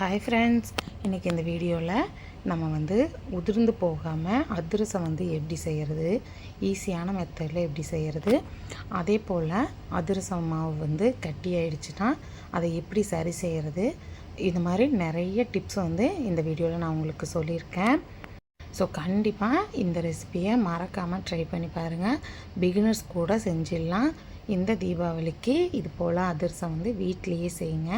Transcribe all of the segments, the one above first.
Hi friends இன்றைக்கி இந்த வீடியோவில் நம்ம வந்து உதிர்ந்து போகாமல் அதிரசம் வந்து எப்படி செய்கிறது ஈஸியான மெத்தடில் எப்படி செய்கிறது அதே போல் அதிரசம் மாவு வந்து கட்டி ஆயிடுச்சுன்னா அதை எப்படி சரி செய்கிறது இது மாதிரி நிறைய டிப்ஸ் வந்து இந்த வீடியோவில் நான் உங்களுக்கு சொல்லியிருக்கேன். ஸோ கண்டிப்பாக இந்த ரெசிபியை மறக்காமல் ட்ரை பண்ணி பாருங்கள் பிகினர்ஸ் கூட செஞ்சிடலாம். இந்த தீபாவளிக்கு இது போல் அதிரசம் வந்து வீட்டிலையே செய்யுங்க.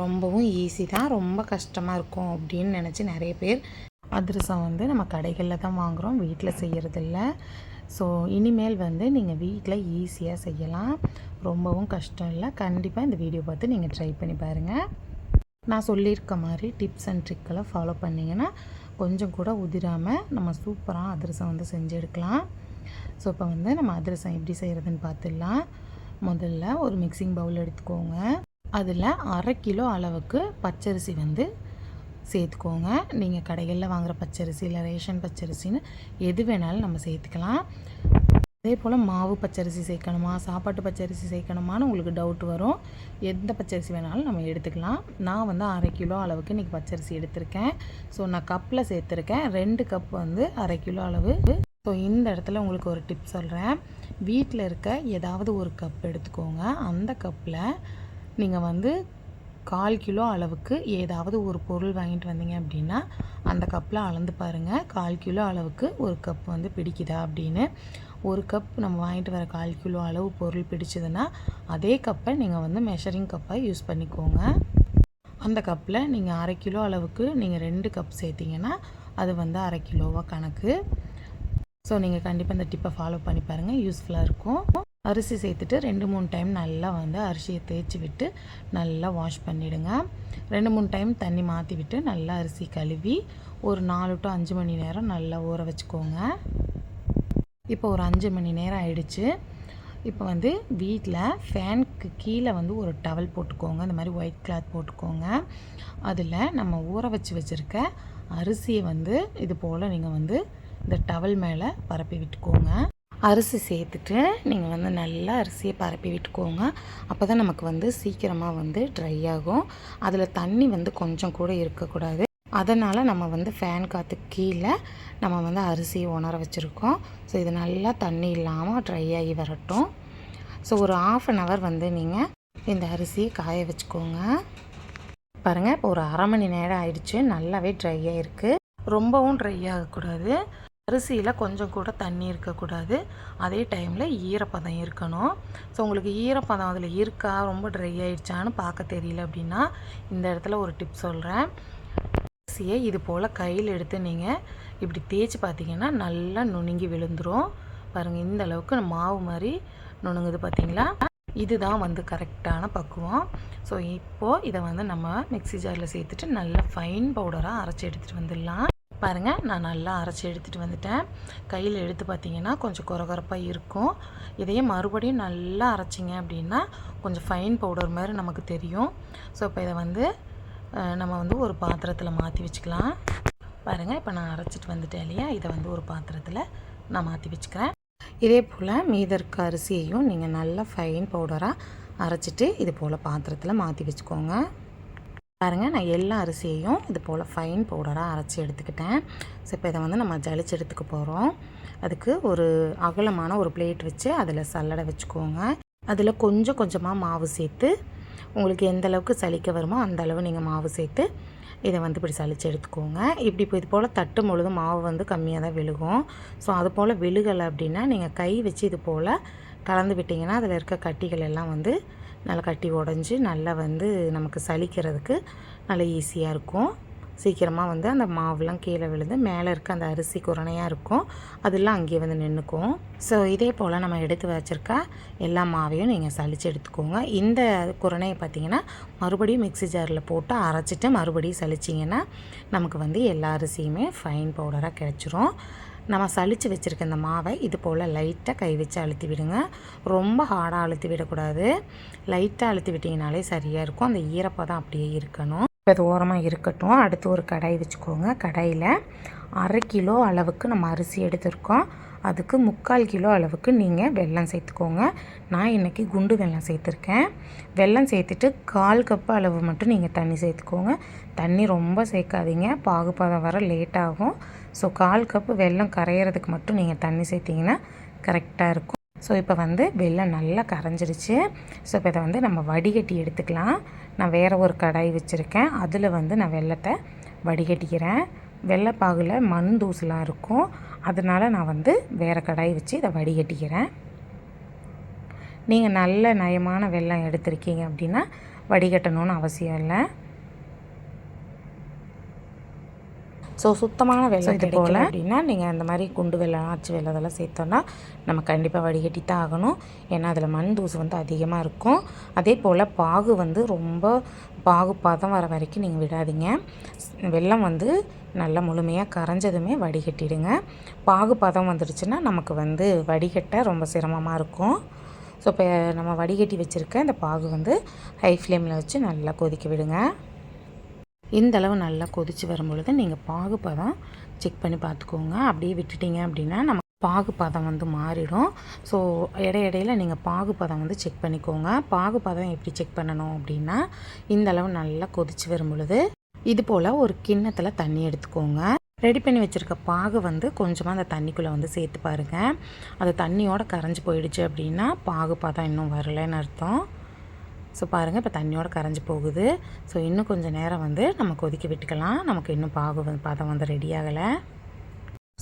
ரொம்பவும் ஈஸி தான் ரொம்ப கஷ்டமாக இருக்கும் அப்படின்னு நினச்சி நிறைய பேர் அதிரசம் வந்து நம்ம கடைகளில் தான் வாங்குகிறோம் வீட்டில் செய்கிறதில்ல ஸோ இனிமேல் வந்து நீங்கள் வீட்டில் ஈஸியாக செய்யலாம். ரொம்பவும் கஷ்டம் இல்லை. கண்டிப்பாக இந்த வீடியோ பார்த்து நீங்கள் ட்ரை பண்ணி பாருங்கள் நான் சொல்லியிருக்க மாதிரி டிப்ஸ் அண்ட் ட்ரிக்கெல்லாம் ஃபாலோ பண்ணிங்கன்னா கொஞ்சம் கூட உதிராமல் நம்ம சூப்பராக அதிரசம் வந்து செஞ்சு எடுக்கலாம். ஸோ இப்போ வந்து நம்ம அதிரசம் எப்படி செய்கிறதுன்னு பார்த்துடலாம். முதல்ல ஒரு மிக்சிங் பவுல் எடுத்துக்கோங்க. அதில் அரை கிலோ அளவுக்கு பச்சரிசி வந்து சேர்த்துக்கோங்க. நீங்கள் கடைகளில் வாங்குகிற பச்சரிசி இல்லை ரேஷன் பச்சரிசின்னு எது வேணாலும் நம்ம சேர்த்துக்கலாம். அதே போல் மாவு பச்சரிசி சேர்க்கணுமா சாப்பாட்டு பச்சரிசி சேர்க்கணுமான்னு உங்களுக்கு டவுட் வரும். எந்த பச்சரிசி வேணாலும் நம்ம எடுத்துக்கலாம். நான் வந்து அரை கிலோ அளவுக்கு இன்றைக்கி பச்சரிசி எடுத்திருக்கேன். ஸோ நான் கப்பில் சேர்த்துருக்கேன். ரெண்டு கப் வந்து அரை கிலோ அளவு. ஸோ இந்த இடத்துல உங்களுக்கு ஒரு டிப் சொல்கிறேன் வீட்டில் இருக்க ஏதாவது ஒரு கப் எடுத்துக்கோங்க. அந்த கப்பில் நீங்கள் வந்து கால் கிலோ அளவுக்கு ஏதாவது ஒரு பொருள் வாங்கிட்டு வந்தீங்க அப்படின்னா அந்த கப்பில் அளந்து பாருங்கள் கால் கிலோ அளவுக்கு ஒரு கப் வந்து பிடிக்குதா அப்படின்னு. ஒரு கப் நம்ம வாங்கிட்டு வர கால் கிலோ அளவு பொருள் பிடிச்சதுன்னா அதே கப்பை நீங்கள் வந்து மெஷரிங் கப்பை யூஸ் பண்ணிக்கோங்க. அந்த கப்பில் நீங்கள் அரை கிலோ அளவுக்கு நீங்கள் ரெண்டு கப் சேர்த்திங்கன்னா அது வந்து அரை கிலோவாக கணக்கு. ஸோ நீங்கள் கண்டிப்பாக இந்த டிப்பை ஃபாலோ பண்ணி பாருங்கள் யூஸ்ஃபுல்லாக இருக்கும். அரிசி சேர்த்துட்டு ரெண்டு மூணு டைம் நல்லா வந்து அரிசியை தேய்ச்சி விட்டு நல்லா வாஷ் பண்ணிவிடுங்க ரெண்டு மூணு டைம் தண்ணி மாற்றி விட்டு நல்லா அரிசி கழுவி ஒரு நாலு டு அஞ்சு மணி நேரம் நல்லா ஊற வச்சுக்கோங்க. இப்போ ஒரு அஞ்சு மணி நேரம் ஆயிடுச்சு. இப்போ வந்து வீட்டில் ஃபேனுக்கு கீழே வந்து ஒரு டவல் போட்டுக்கோங்க. இந்த மாதிரி ஒயிட் கிளாத் போட்டுக்கோங்க. அதில் நம்ம ஊற வச்சு வச்சுருக்க அரிசியை வந்து இது போல் நீங்கள் வந்து இந்த டவல் மேலே பரப்பி விட்டுக்கோங்க. அரிசி சேர்த்துட்டு நீங்கள் வந்து நல்லா அரிசியை பரப்பி விட்டுக்கோங்க. அப்போ தான் நமக்கு வந்து சீக்கிரமாக வந்து ட்ரை ஆகும். அதில் தண்ணி வந்து கொஞ்சம் கூட இருக்கக்கூடாது. அதனால் நம்ம வந்து ஃபேன் காற்று கீழே நம்ம வந்து அரிசியை உணர வச்சுருக்கோம். ஸோ இது நல்லா தண்ணி இல்லாமல் ட்ரை ஆகி வரட்டும். ஸோ ஒரு ஆஃப் அன் ஹவர் வந்து நீங்கள் இந்த அரிசியை காய வச்சுக்கோங்க. பாருங்கள் இப்போ ஒரு அரை மணி நேரம் ஆயிடுச்சு. நல்லாவே ட்ரை ஆகிருக்கு ரொம்பவும் ட்ரை ஆகக்கூடாது. அரிசியில் கொஞ்சம் கூட தண்ணி இருக்கக்கூடாது. அதே டைமில் ஈரப்பதம் இருக்கணும். ஸோ உங்களுக்கு ஈரப்பதம் அதில் இருக்கா? ரொம்ப ட்ரை ஆயிடுச்சான்னு பார்க்க தெரியல அப்படின்னா இந்த இடத்துல ஒரு டிப் சொல்கிறேன் அரிசியை இது போல் கையில் எடுத்து நீங்கள் இப்படி தேய்ச்சி பார்த்தீங்கன்னா நல்லா நுணுங்கி விழுந்துடும் பாருங்கள் இந்த அளவுக்கு மாவு மாதிரி நுணுங்குது பார்த்தீங்களா? இதுதான் வந்து கரெக்டான பக்குவம். ஸோ இப்போது இதை வந்து நம்ம மிக்சி ஜாரில் சேர்த்துட்டு நல்லா ஃபைன் பவுடராக அரைச்சி எடுத்துகிட்டு வந்துடலாம். பாருங்கள் நான் நல்லா அரைச்சி எடுத்துகிட்டு வந்துட்டேன். கையில் எடுத்து பார்த்தீங்கன்னா கொஞ்சம் குறகுறப்பாக இருக்கும். இதையே மறுபடியும் நல்லா அரைச்சிங்க அப்படின்னா கொஞ்சம் ஃபைன் பவுடர் மாதிரி நமக்கு தெரியும். ஸோ இப்போ இதை வந்து நம்ம வந்து ஒரு பாத்திரத்தில் மாற்றி வச்சுக்கலாம். பாருங்கள் இப்போ நான் அரைச்சிட்டு வந்துட்டேன் இல்லையா? இதை வந்து ஒரு பாத்திரத்தில் நான் மாற்றி வச்சுக்கிறேன். இதே போல் மீத இருக்க அரிசியையும் நீங்கள் நல்லா ஃபைன் பவுடராக அரைச்சிட்டு இது போல் பாத்திரத்தில் மாற்றி வச்சுக்கோங்க. பாருங்கள் நான் எல்லா அரிசியையும் இது போல் ஃபைன் பவுடராக அரைச்சி எடுத்துக்கிட்டேன். ஸோ இப்போ இதை வந்து நம்ம ஜலிச்சு எடுத்துக்க போகிறோம் அதுக்கு ஒரு அகலமான ஒரு பிளேட் வச்சு அதில் சல்லடை வச்சுக்கோங்க. அதில் கொஞ்சம் கொஞ்சமாக மாவு சேர்த்து உங்களுக்கு எந்த அளவுக்கு சலிக்க வருமோ அந்த அளவு நீங்கள் மாவு சேர்த்து இதை வந்து இப்படி சளிச்சு எடுத்துக்கோங்க. இப்படி இப்போ இது போல் தட்டும் பொழுது மாவு வந்து கம்மியாக தான் விழுகும். ஸோ அது போல் விழுகலை அப்படின்னா நீங்கள் கை வச்சு இது போல் கலந்து விட்டிங்கன்னா அதில் இருக்க கட்டிகள் எல்லாம் வந்து நல்லா கட்டி உடஞ்சி நல்லா வந்து நமக்கு சலிக்கிறதுக்கு நல்லா ஈஸியாக இருக்கும். சீக்கிரமாக வந்து அந்த மாவுலாம் கீழே விழுந்து மேலே இருக்க அந்த அரிசி குரணையாக இருக்கும். அதெல்லாம் அங்கேயே வந்து நின்றுக்கும் ஸோ இதே போல் நம்ம எடுத்து வச்சுருக்க எல்லா மாவையும் நீங்கள் சளிச்சு எடுத்துக்கோங்க. இந்த குரணையை பார்த்திங்கன்னா மறுபடியும் மிக்சி ஜாரில் போட்டு அரைச்சிட்டு மறுபடியும் சளிச்சிங்கன்னா நமக்கு வந்து எல்லா அரிசியுமே ஃபைன் பவுடராக கிடச்சிரும். நம்ம சளிச்சு வச்சுருக்க இந்த மாவை இது போல் லைட்டாக கை வச்சு அழுத்தி விடுங்க. ரொம்ப ஹார்டாக அழுத்தி விடக்கூடாது. லைட்டாக அழுத்தி விட்டிங்கனாலே சரியாக இருக்கும். அந்த ஈரப்பதம் அப்படியே இருக்கணும். அது ஓரமாக இருக்கட்டும். அடுத்து ஒரு கடாய் வச்சுக்கோங்க. கடாயில் அரை கிலோ அளவுக்கு நம்ம அரிசி எடுத்திருக்கோம். அதுக்கு முக்கால் கிலோ அளவுக்கு நீங்கள் வெல்லம் சேர்த்துக்கோங்க. நான் இன்றைக்கி குண்டு வெல்லம் சேர்த்துருக்கேன். வெல்லம் சேர்த்துட்டு கால் கப்பு அளவு மட்டும் நீங்கள் தண்ணி சேர்த்துக்கோங்க. தண்ணி ரொம்ப சேர்க்காதீங்க. பாகுபாதம் வர லேட் ஆகும். ஸோ கால் கப்பு வெல்லம் கரையிறதுக்கு மட்டும் நீங்கள் தண்ணி சேர்த்திங்கன்னா கரெக்டாக இருக்கும். ஸோ இப்போ வந்து வெள்ளம் நல்லா கரைஞ்சிருச்சு. ஸோ இப்போ இதை வந்து நம்ம வடிகட்டி எடுத்துக்கலாம். நான் வேறு ஒரு கடாய் வச்சுருக்கேன். அதில் வந்து நான் வெள்ளத்தை வடிகட்டிக்கிறேன். வெள்ளைப்பாகில் மண் தூசுலாம் இருக்கும். அதனால் நான் வந்து வேறு கடாய் வச்சு இதை வடிகட்டிக்கிறேன். நீங்கள் நல்ல நயமான வெல்லம் எடுத்திருக்கீங்க அப்படின்னா வடிகட்டணும்னு அவசியம் இல்லை. ஸோ சுத்தமான வெள்ளம் போல். அப்படின்னா நீங்கள் அந்த மாதிரி குண்டு வெள்ளம் ஆச்சு வெள்ளம் அதெல்லாம் சேர்த்தோன்னா நம்ம கண்டிப்பாக வடிகட்டி தான் ஆகணும். ஏன்னா அதில் மண் தூசு வந்து அதிகமாக இருக்கும். அதே போல் பாகு வந்து ரொம்ப பாகு பதம் வர வரைக்கும் நீங்கள் விடாதீங்க. வெள்ளம் வந்து நல்லா முழுமையாக கரைஞ்சதுமே வடிகட்டிடுங்க. பாகு பதம் வந்துடுச்சுன்னா நமக்கு வந்து வடிகட்ட ரொம்ப சிரமமாக இருக்கும். ஸோ இப்போ நம்ம வடிகட்டி வச்சுருக்க இந்த பாகு வந்து ஹை ஃப்ளேமில் வச்சு நல்லா கொதிக்க விடுங்க. இந்தளவு நல்லா கொதித்து வரும் பொழுது நீங்கள் பாகுப்பதம் செக் பண்ணி பார்த்துக்கோங்க. அப்படியே விட்டுட்டீங்க அப்படின்னா நம்ம பாகுப்பதம் வந்து மாறிடும். ஸோ இடையிடையில் நீங்கள் பாகுப்பதம் வந்து செக் பண்ணிக்கோங்க. பாகுப்பதம் எப்படி செக் பண்ணணும் அப்படின்னா இந்த அளவு நல்லா கொதித்து வரும் பொழுது இது போல் ஒரு கிண்ணத்தில் தண்ணி எடுத்துக்கோங்க. ரெடி பண்ணி வச்சுருக்க பாகு வந்து கொஞ்சமாக அந்த தண்ணிக்குள்ளே வந்து சேர்த்து பாருங்கள் அது தண்ணியோடு கரைஞ்சி போயிடுச்சு அப்படின்னா பாகு பதம் இன்னும் வரலைன்னு அர்த்தம். ஸோ பாருங்கள் இப்போ தண்ணியோடு கரைஞ்சி போகுது. ஸோ இன்னும் கொஞ்சம் நேரம் வந்து நம்ம கொதிக்க விட்டுக்கலாம். நமக்கு இன்னும் பாகு பதம் வந்து ரெடி ஆகலை.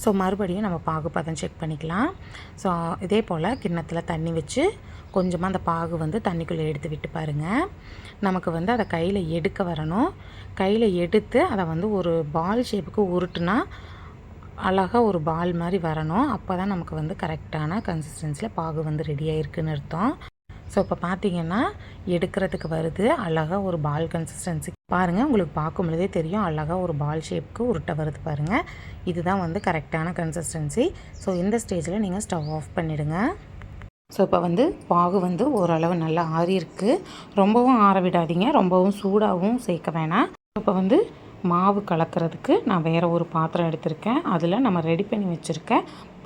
ஸோ மறுபடியும் நம்ம பாகு பதம் செக் பண்ணிக்கலாம். ஸோ இதே போல் கிண்ணத்தில் தண்ணி வச்சு கொஞ்சமாக அந்த பாகு வந்து தண்ணிக்குள்ளே எடுத்து விட்டு பாருங்கள் நமக்கு வந்து அதை கையில் எடுக்க வரணும். கையில் எடுத்து அதை வந்து ஒரு பால் ஷேப்புக்கு உருட்டுனா அழகாக ஒரு பால் மாதிரி வரணும். அப்போ தான் நமக்கு வந்து கரெக்டான கன்சிஸ்டன்சியில் பாகு வந்து ரெடி ஆகிருக்குன்னு அர்த்தம். ஸோ இப்போ பார்த்தீங்கன்னா எடுக்கிறதுக்கு வருது அழகாக ஒரு பால் கன்சிஸ்டன்சி பாருங்கள் உங்களுக்கு பார்க்கும் பொழுதே தெரியும் அழகாக ஒரு பால் ஷேப்புக்கு உருட்டை வருது பாருங்கள் இதுதான் வந்து கரெக்டான கன்சிஸ்டன்சி ஸோ இந்த ஸ்டேஜில் நீங்கள் ஸ்டவ் ஆஃப் பண்ணிவிடுங்க ஸோ இப்போ வந்து பாகு வந்து ஓரளவு நல்லா ஆறியிருக்கு ரொம்பவும் ஆற விடாதீங்க. ரொம்பவும் சூடாகவும் சேர்க்க வேணாம். இப்போ வந்து மாவு கலக்கிறதுக்கு நான் வேறு ஒரு பாத்திரம் எடுத்திருக்கேன். அதில் நம்ம ரெடி பண்ணி வச்சுருக்க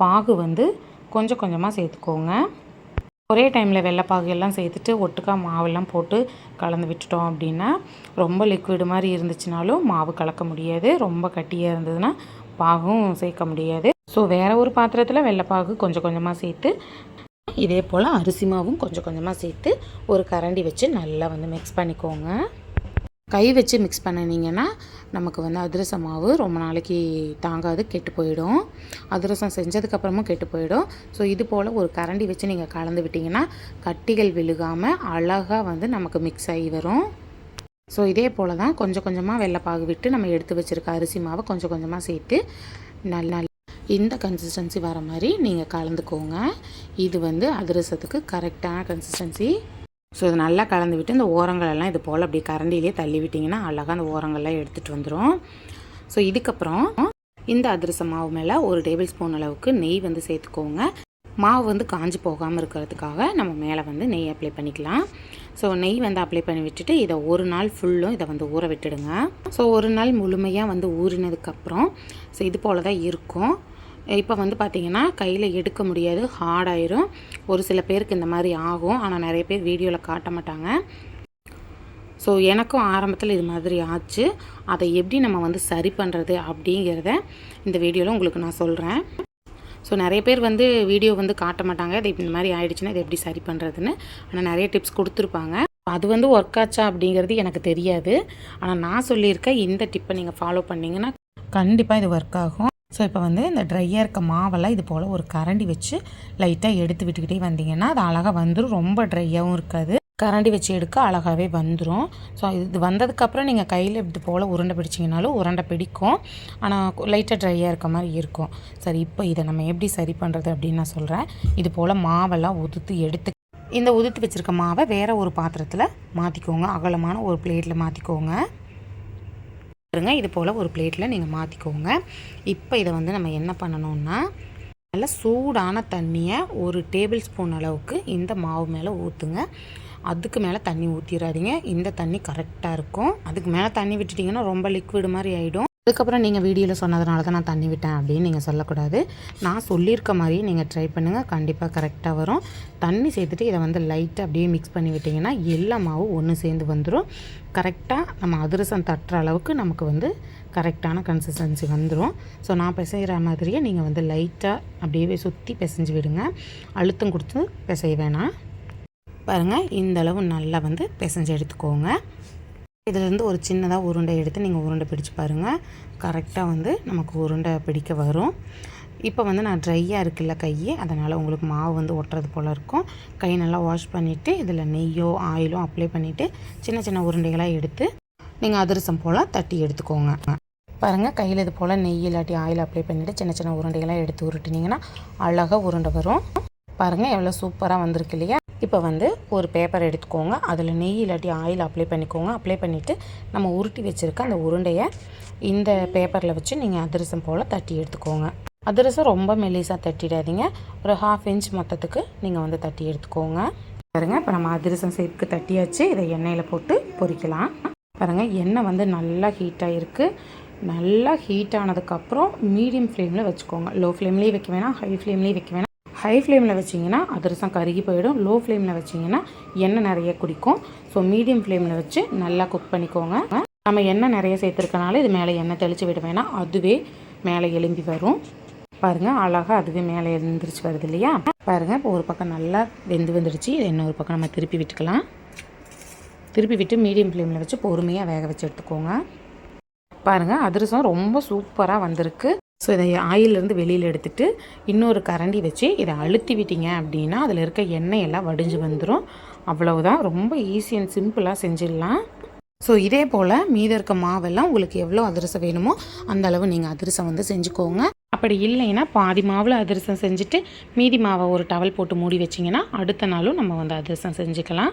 பாகு வந்து கொஞ்சம் கொஞ்சமாக சேர்த்துக்கோங்க. ஒரே டைமில் வெள்ளைப்பாகு எல்லாம் சேர்த்துட்டு ஒட்டுக்கா மாவெல்லாம் போட்டு கலந்து விட்டுட்டோம் அப்படின்னா ரொம்ப லிக்விடு மாதிரி இருந்துச்சுனாலும் மாவு கலக்க முடியாது. ரொம்ப கட்டியாக இருந்ததுன்னா பாகும் சேர்க்க முடியாது. ஸோ வேறு ஒரு பாத்திரத்தில் வெள்ளைப்பாகு கொஞ்சம் கொஞ்சமாக சேர்த்து இதே போல் அரிசி மாவும் கொஞ்சம் கொஞ்சமாக சேர்த்து ஒரு கரண்டி வச்சு நல்லா வந்து மிக்ஸ் பண்ணிக்கோங்க. கை வச்சு மிக்ஸ் பண்ணினீங்கன்னா நமக்கு வந்து அதிரச மாவு ரொம்ப நாளைக்கு தாங்காது கெட்டு போயிடும். அதிரசம் செஞ்சதுக்கப்புறமும் கெட்டு போயிடும். ஸோ இது போல் ஒரு கரண்டி வச்சு நீங்கள் கலந்து விட்டிங்கன்னா கட்டிகள் விழுகாமல் அழகாக வந்து நமக்கு மிக்ஸ் ஆகி வரும். ஸோ இதே போல் தான் கொஞ்சம் கொஞ்சமாக வெள்ளைப்பாகு விட்டு நம்ம எடுத்து வச்சுருக்க அரிசி மாவை கொஞ்சம் கொஞ்சமாக சேர்த்து நல்லா இந்த கன்சிஸ்டன்சி வர மாதிரி நீங்கள் கலந்துக்கோங்க. இது வந்து அதிரசத்துக்கு கரெக்டான கன்சிஸ்டன்சி ஸோ இது நல்லா கலந்து விட்டு இந்த ஓரங்களெல்லாம் இது போல் அப்படி கரண்டிலே தள்ளி விட்டிங்கன்னா அழகாக அந்த ஓரங்கள்லாம் எடுத்துகிட்டு வந்துடும் ஸோ இதுக்கப்புறம் இந்த அதிரச மாவு மேலே ஒரு டேபிள் ஸ்பூன் அளவுக்கு நெய் வந்து சேர்த்துக்கோங்க. மாவு வந்து காஞ்சி போகாமல் இருக்கிறதுக்காக நம்ம மேலே வந்து நெய் அப்ளை பண்ணிக்கலாம். ஸோ நெய் வந்து அப்ளை பண்ணி விட்டுட்டு இதை ஒரு நாள் ஃபுல்லும் இதை வந்து ஊற விட்டுடுங்க. ஸோ ஒரு நாள் முழுமையாக வந்து ஊறினதுக்கப்புறம் ஸோ இது போல் தான் இருக்கும். இப்போ வந்து பார்த்திங்கன்னா கையில் எடுக்க முடியாது ஹார்டாயிரும் ஒரு சில பேருக்கு இந்த மாதிரி ஆகும். ஆனால் நிறைய பேர் வீடியோவில் காட்ட மாட்டாங்க. ஸோ எனக்கும் ஆரம்பத்தில் இது மாதிரி ஆச்சு. அதை எப்படி நம்ம வந்து சரி பண்ணுறது அப்படிங்கிறத இந்த வீடியோவில் உங்களுக்கு நான் சொல்கிறேன் ஸோ நிறைய பேர் வந்து வீடியோ வந்து காட்ட மாட்டாங்க. இது இந்த மாதிரி ஆயிடுச்சுன்னா இதை எப்படி சரி பண்ணுறதுன்னு ஆனால் நிறைய டிப்ஸ் கொடுத்துருப்பாங்க. அது வந்து ஒர்க் ஆச்சா அப்படிங்கிறது எனக்கு தெரியாது. ஆனால் நான் சொல்லியிருக்கேன் இந்த டிப்பை நீங்கள் ஃபாலோ பண்ணிங்கன்னா கண்டிப்பாக இது ஒர்க் ஆகும். ஸோ இப்போ வந்து இந்த ட்ரையாக இருக்க மாவெல்லாம் இது போல் ஒரு கரண்டி வச்சு லைட்டாக எடுத்து விட்டுக்கிட்டே வந்தீங்கன்னா அது அழகாக வந்துடும் ரொம்ப ட்ரையாகவும் இருக்காது. கரண்டி வச்சு எடுக்க அழகாகவே வந்துடும் ஸோ இது வந்ததுக்கப்புறம் நீங்கள் கையில் இது போல் உருண்டை பிடிச்சிங்கனாலும் உருண்டை பிடிக்கும். ஆனால் லைட்டாக ட்ரையாக இருக்க மாதிரி இருக்கும். சரி இப்போ இதை நம்ம எப்படி சரி பண்ணுறது அப்படின்னு நான் சொல்கிறேன் இது போல் மாவெல்லாம் உதுத்து எடுத்து இந்த உதுத்து வச்சுருக்க மாவை வேறு ஒரு பாத்திரத்தில் மாற்றிக்கோங்க அகலமான ஒரு பிளேட்டில் மாற்றிக்கோங்க பாருங்க. இது போல் ஒரு பிளேட்டில் நீங்கள் மாற்றிக்கோங்க இப்போ இதை வந்து நம்ம என்ன பண்ணணும்னா நல்லா சூடான தண்ணியை ஒரு டேபிள் ஸ்பூன் அளவுக்கு இந்த மாவு மேலே ஊற்றுங்க அதுக்கு மேலே தண்ணி ஊற்றிடாதீங்க இந்த தண்ணி கரெக்டாக இருக்கும். அதுக்கு மேலே தண்ணி விட்டுட்டிங்கன்னா ரொம்ப லிக்விடு மாதிரி ஆகிடும் அதுக்கப்புறம் நீங்கள் வீடியோவில் சொன்னதுனால தான் நான் தண்ணி விட்டேன் அப்படின்னு நீங்கள் சொல்லக்கூடாது. நான் சொல்லியிருக்க மாதிரியே நீங்கள் ட்ரை பண்ணுங்கள் கண்டிப்பாக கரெக்டாக வரும். தண்ணி சேர்த்துட்டு இதை வந்து லைட்டாக அப்படியே மிக்ஸ் பண்ணி விட்டிங்கன்னா எல்லா மாவும் ஒன்று சேர்ந்து வந்துடும் கரெக்டாக நம்ம அதிரசம் தட்டுற அளவுக்கு நமக்கு வந்து கரெக்டான கன்சிஸ்டன்சி வந்துடும் ஸோ நான் பிசைகிற மாதிரியே நீங்கள் வந்து லைட்டாக அப்படியே சுற்றி பிசைஞ்சு விடுங்க. அழுத்தம் கொடுத்து பிசைய வேணாம். பாருங்கள் இந்த அளவு நல்லா வந்து பிசைஞ்சு எடுத்துக்கோங்க. இதிலேருந்து ஒரு சின்னதாக உருண்டை எடுத்து நீங்கள் உருண்டை பிடிச்சு பாருங்கள் கரெக்டாக வந்து நமக்கு உருண்டை பிடிக்க வரும். இப்போ வந்து நான் ட்ரையாக இருக்குல்ல கையை அதனால் உங்களுக்கு மாவு வந்து ஒட்டுறது போல் இருக்கும். கை நல்லா வாஷ் பண்ணிவிட்டு இதில் நெய்யோ ஆயிலோ அப்ளை பண்ணிவிட்டு சின்ன சின்ன உருண்டைகளாக எடுத்து நீங்கள் அதிரசம் போல் தட்டி எடுத்துக்கோங்க. பாருங்கள் கையில் இது போல் நெய் இல்லாட்டி ஆயில் அப்ளை பண்ணிவிட்டு சின்ன சின்ன உருண்டைகளாக எடுத்து உருட்டினீங்கன்னா அழகாக உருண்டை வரும். பாருங்கள் எவ்வளோ சூப்பராக வந்திருக்கு இல்லையா? இப்போ வந்து ஒரு பேப்பர் எடுத்துக்கோங்க. அதில் நெய் இல்லாட்டி ஆயில் அப்ளை பண்ணிக்கோங்க. அப்ளை பண்ணிவிட்டு நம்ம உருட்டி வச்சுருக்க அந்த உருண்டையை இந்த பேப்பரில் வச்சு நீங்கள் அதிரசம் போல் தட்டி எடுத்துக்கோங்க. அதிரசம் ரொம்ப மெலிசாக தட்டிடாதீங்க. ஒரு ஹாஃப் இன்ச் மொத்தத்துக்கு நீங்கள் வந்து தட்டி எடுத்துக்கோங்க. பாருங்கள் இப்போ நம்ம அதிரசம் சேர்க்கு தட்டியாச்சு. இதை எண்ணெயில் போட்டு பொரிக்கலாம். பாருங்கள் எண்ணெய் வந்து நல்லா ஹீட்டாக இருக்குது நல்லா ஹீட் ஆனதுக்கப்புறம் மீடியம் ஃப்ளேமில் வச்சுக்கோங்க. லோ ஃப்ளேம்லேயே வைக்க வேணாம் ஹை ஃப்ளேம்லேயே வைக்க வேணாம். ஹை ஃப்ளேமில் வச்சிங்கன்னா அதிரசம் கருகி போயிடும். லோ ஃப்ளேமில் வச்சிங்கன்னா எண்ணெய் நிறைய குடிக்கும். ஸோ மீடியம் ஃப்ளேமில் வச்சு நல்லா குக் பண்ணிக்கோங்க. நம்ம எண்ணெய் நிறைய சேர்த்துருக்கனால இது மேலே எண்ணெய் தெளித்து விட வேணாம். அதுவே மேலே எலும்பி வரும். பாருங்கள் அழகாக அதுவே மேலே எழுந்திரிச்சு வருது இல்லையா? பாருங்கள் இப்போ ஒரு பக்கம் நல்லா வெந்து வந்துடுச்சு. இதை இன்னொரு பக்கம் நம்ம திருப்பி விட்டுக்கலாம். திருப்பி விட்டு மீடியம் ஃப்ளேமில் வச்சு பொறுமையாக வேக வச்சு எடுத்துக்கோங்க. பாருங்கள் அதிரசம் ரொம்ப சூப்பராக வந்திருக்கு. ஸோ இதை ஆயிலிருந்து வெளியில் எடுத்துட்டு இன்னொரு கரண்டி வச்சு இதை அழுத்தி விட்டீங்க அப்படின்னா அதில் இருக்க எண்ணெய் எல்லாம் வடிஞ்சு வந்துடும் அவ்வளவுதான். ரொம்ப ஈஸி அண்ட் சிம்பிளாக செஞ்சிடலாம். ஸோ இதே போல் மீதம் இருக்க மாவெல்லாம் உங்களுக்கு எவ்வளோ அதிரசம் வேணுமோ அந்த அளவு நீங்கள் அதிரசம் வந்து செஞ்சுக்கோங்க. அப்படி இல்லைன்னா பாதி மாவில் அதிரசம் செஞ்சுட்டு மீதி மாவை ஒரு டவல் போட்டு மூடி வச்சிங்கன்னா அடுத்த நாளும் நம்ம வந்து அதிரசம் செஞ்சுக்கலாம்.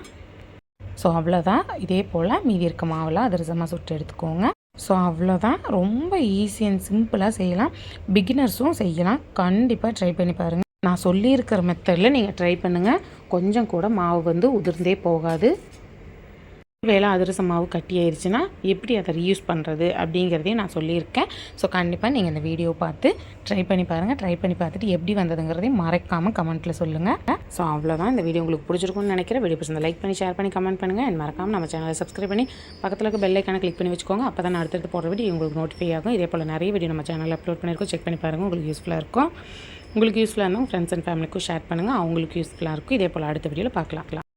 ஸோ அவ்வளோதான் இதே போல் மீதி இருக்க மாவெல்லாம் அதிரசமாக சுட்டு எடுத்துக்கோங்க. ஸோ அவ்வளோதான் ரொம்ப ஈஸி அண்ட் சிம்பிளாக செய்யலாம். பிகினர்ஸும் செய்யலாம். கண்டிப்பாக ட்ரை பண்ணி பாருங்கள் நான் சொல்லியிருக்கிற மெத்தடில் நீங்கள் ட்ரை பண்ணுங்கள் கொஞ்சம் கூட மாவு வந்து உதிர்ந்தே போகாது. வேலை அதிரசம் மாவு கட்டி ஆயிடுச்சுன்னா எப்படி அதை ரீயூஸ் பண்ணுறது அப்படிங்கிறதையும் நான் சொல்லியிருக்கேன். ஸோ கண்டிப்பாக நீங்கள் இந்த வீடியோ பார்த்து ட்ரை பண்ணி பாருங்கள் ட்ரை பண்ணி பார்த்துட்டு எப்படி வந்ததுங்கிறதையும் மறக்காமல் கமெண்ட்டில் சொல்லுங்கள் ஸோ அவ்வளோதான் இந்த வீடியோ உங்களுக்கு பிடிச்சிருக்கும்னு நினைக்கிறேன். வீடியோ பிடிச்சிருந்த லைக் பண்ணி ஷேர் பண்ணி கமெண்ட் பண்ணுங்கள் அண்ட் மறக்காமல் நம்ம சேனலை சப்ஸ்கிரைப் பண்ணி பக்கத்தில் இருக்க பெல் ஐக்கான கிளிக் பண்ணி வச்சுக்கோங்க. அப்போ தான் அடுத்தடுத்து போடுற வீடியோ உங்களுக்கு நோட்டிஃபை ஆகும். இதே போல் நிறைய வீடியோ நம்ம சேனலில் அப்லோட் பண்ணியிருக்கோம். செக் பண்ணி பாருங்கள் உங்களுக்கு யூஸ்ஃபுல்லாக இருக்கும். உங்களுக்கு யூஸ்ஃபுல்லாக இருந்தால் ஃப்ரெண்ட்ஸ் அண்ட் ஃபேமிலிக்கும் ஷேர் பண்ணுங்கள் அவங்களுக்கு யூஸ்ஃபுல்லாக இருக்கும். இதே போல் அடுத்த வீடியோவில் பார்க்கலாம்.